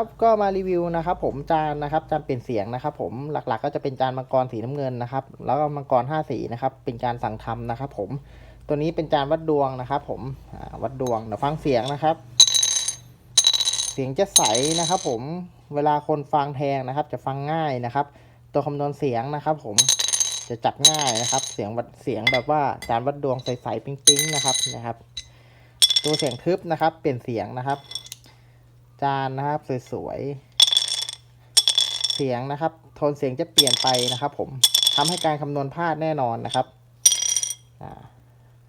ครับก็มารีวิวนะครับผมจานนะครับจานเปลี่ยนเสียงนะครับผมหลักๆ ก็จะเป็นจานมังกรสีน้ำเงินนะครับแล้วก็มังกรห้าสีนะครับเป็นการสั่งทำนะครับผมตัวนี้เป็นจานวัดดวงนะครับผมวัดดวงเดี๋ยวฟังเสียงนะครับ เสียงจะใสนะครับผมเวลาคนฟังแทงนะครับ จะฟังง่ายนะครับ ตัวคำนวณเสียงนะครับ ผมจะจับง่ายนะครับ เสียงวัดเสียงแบบว่าจานวัดดวงใสๆปิ๊งๆนะครับนะครับ ตัวเสียงทึบนะครับ เปลี่ยนเสียงนะครับ จานนะครับสวยๆ เสียงนะครับ โทนเสียงจะเปลี่ยนไปนะครับ ผมทำให้การคำนวณพลาดแน่นอนนะครับ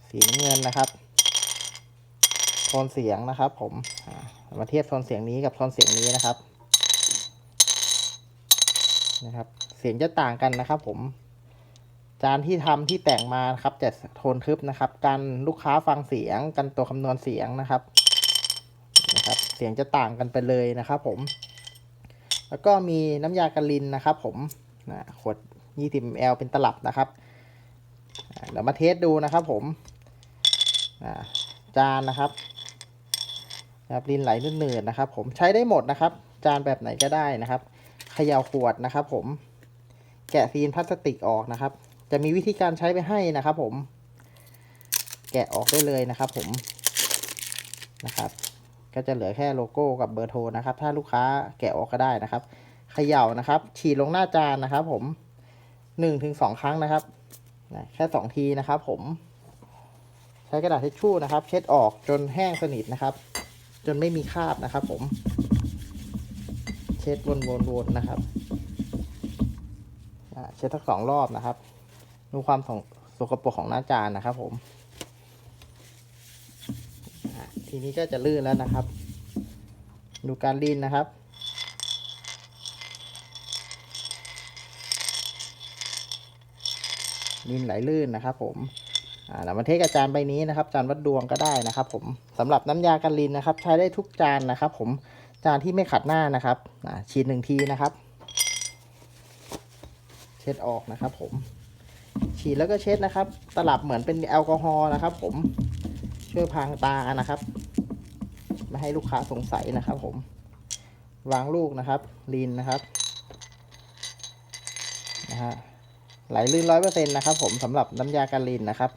สีน้ำเงินนะครับ โทนเสียงนะครับ ผมมาเทียบโทนเสียงนี้กับโทนเสียงนี้นะครับ นะครับ เสียงจะต่างกันนะครับ ผม จานที่ทำที่แต่งมาครับจะโทนทึบนะครับ กันลูกค้าฟังเสียงกันตัวคำนวณเสียงนะครับ นะครับ เสียงจะต่างกันไปเลยนะครับผม แล้วก็มีน้ำยากันลินนะครับ ผมนะขวด 20 ml เป็นตลับนะครับ เดี๋ยวมาเทสดูนะครับผมจานนะครับนะครับลินไหลหนืดๆนะครับ ผมใช้ได้หมดนะครับ จานแบบไหนก็ได้นะครับเขย่าขวดนะครับ ผม แกะซีนพลาสติกออกนะครับ จะมีวิธีการใช้ไปให้นะครับ ผม แกะออกได้เลยนะครับ ผมนะครับ ก็จะเหลือแค่โลโก้กับเบอร์โทรนะครับ ถ้าลูกค้าแกะออกก็ได้นะครับเขย่านะครับ ฉีดลงหน้าจานนะครับ ผมหนึ่งถึงสองครั้งนะครับแค่สองทีนะครับ ผม ใช้กระดาษทิชชู่นะครับ เช็ดออกจนแห้งสนิทนะครับ จนไม่มีคราบนะครับ ผม เช็ดวนๆๆนะครับเช็ดทั้งสองรอบนะครับ ดูความสกปรกของหน้าจานนะครับ ผม ทีนี้ก็จะลื่นแล้วนะครับ ดูการลีนนะครับ ลีนไหลลื่นนะครับ ผมอ่าเรามาเทสกับจานใบนี้นะครับ จานวัดดวงก็ได้นะครับ ผมสำหรับน้ำยากันลินนะครับ ใช้ได้ทุกจานนะครับ ผมจานที่ไม่ขัดหน้านะครับอ่าฉีดหนึ่งทีนะครับ เช็ดออกนะครับ ผมฉีดแล้วก็เช็ดนะครับ ตลับเหมือนเป็นแอลกอฮอล์นะครับ ผม ช่วยพรางตานะครับไม่ให้ลูกค้าสงสัยนะครับ ผม วางลูกนะครับลีนนะครับนะฮะไหลลื่นร้อยเปอร์เซ็นต์นะครับ ผมสำหรับน้ำยาการลินนะครับ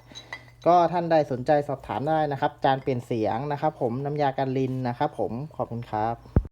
ก็ท่านใดสนใจสอบถามได้นะครับจานเปลี่ยนเสียงนะครับ ผมน้ำยาการลินนะครับ ผมขอบคุณครับ